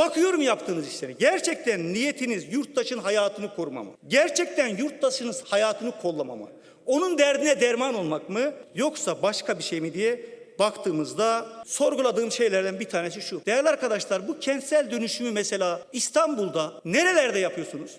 Bakıyorum yaptığınız işlere. Gerçekten niyetiniz yurttaşın hayatını koruma mı? Gerçekten yurttaşın hayatını kollama mı? Onun derdine derman olmak mı? Yoksa başka bir şey mi diye baktığımızda sorguladığım şeylerden bir tanesi şu. Değerli arkadaşlar bu kentsel dönüşümü mesela İstanbul'da nerelerde yapıyorsunuz?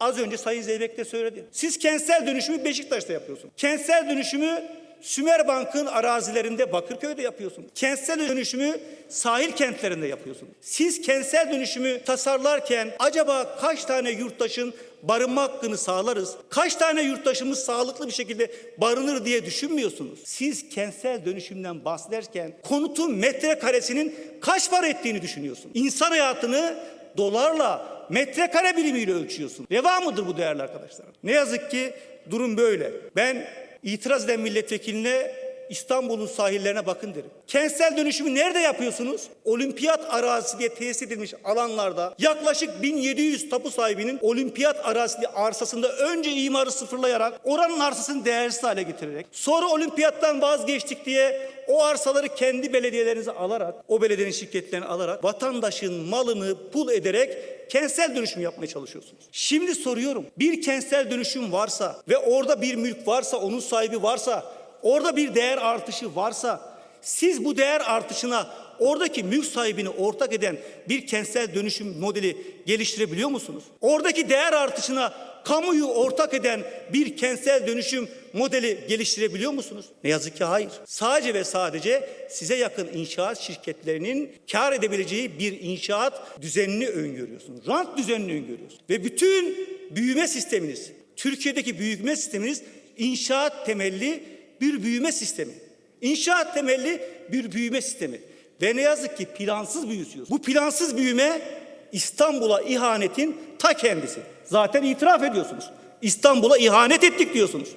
Az önce Sayın Zeybek de söyledi. Siz kentsel dönüşümü Beşiktaş'ta yapıyorsunuz. Kentsel dönüşümü Sümerbank'ın arazilerinde Bakırköy'de yapıyorsun. Kentsel dönüşümü sahil kentlerinde yapıyorsun. Siz kentsel dönüşümü tasarlarken acaba kaç tane yurttaşın barınma hakkını sağlarız? Kaç tane yurttaşımız sağlıklı bir şekilde barınır diye düşünmüyorsunuz. Siz kentsel dönüşümden bahsederken konutun metrekaresinin kaç para ettiğini düşünüyorsun. İnsan hayatını dolarla metrekare birimiyle ölçüyorsun. Reva mıdır bu değerli arkadaşlar? Ne yazık ki durum böyle. Ben itiraz eden milletvekiline İstanbul'un sahillerine bakın derim. Kentsel dönüşümü nerede yapıyorsunuz? Olimpiyat arazisi diye tesis edilmiş alanlarda yaklaşık 1700 tapu sahibinin olimpiyat arazisi arsasında önce imarı sıfırlayarak oranın arsasını değersiz hale getirerek sonra olimpiyattan vazgeçtik diye o arsaları kendi belediyelerinize alarak, o belediyenin şirketlerini alarak vatandaşın malını pul ederek kentsel dönüşüm yapmaya çalışıyorsunuz. Şimdi soruyorum. Bir kentsel dönüşüm varsa ve orada bir mülk varsa, onun sahibi varsa, orada bir değer artışı varsa siz bu değer artışına oradaki mülk sahibini ortak eden bir kentsel dönüşüm modeli geliştirebiliyor musunuz? Oradaki değer artışına kamuyu ortak eden bir kentsel dönüşüm modeli geliştirebiliyor musunuz? Ne yazık ki hayır. Sadece ve sadece size yakın inşaat şirketlerinin kar edebileceği bir inşaat düzenini öngörüyorsunuz. Rant düzenini öngörüyorsunuz. Ve bütün büyüme sisteminiz, Türkiye'deki büyüme sisteminiz inşaat temelli bir büyüme sistemi. İnşaat temelli bir büyüme sistemi. Ve ne yazık ki plansız büyüyorsunuz. Bu plansız büyüme İstanbul'a ihanetin ta kendisi. Zaten itiraf ediyorsunuz. İstanbul'a ihanet ettik diyorsunuz.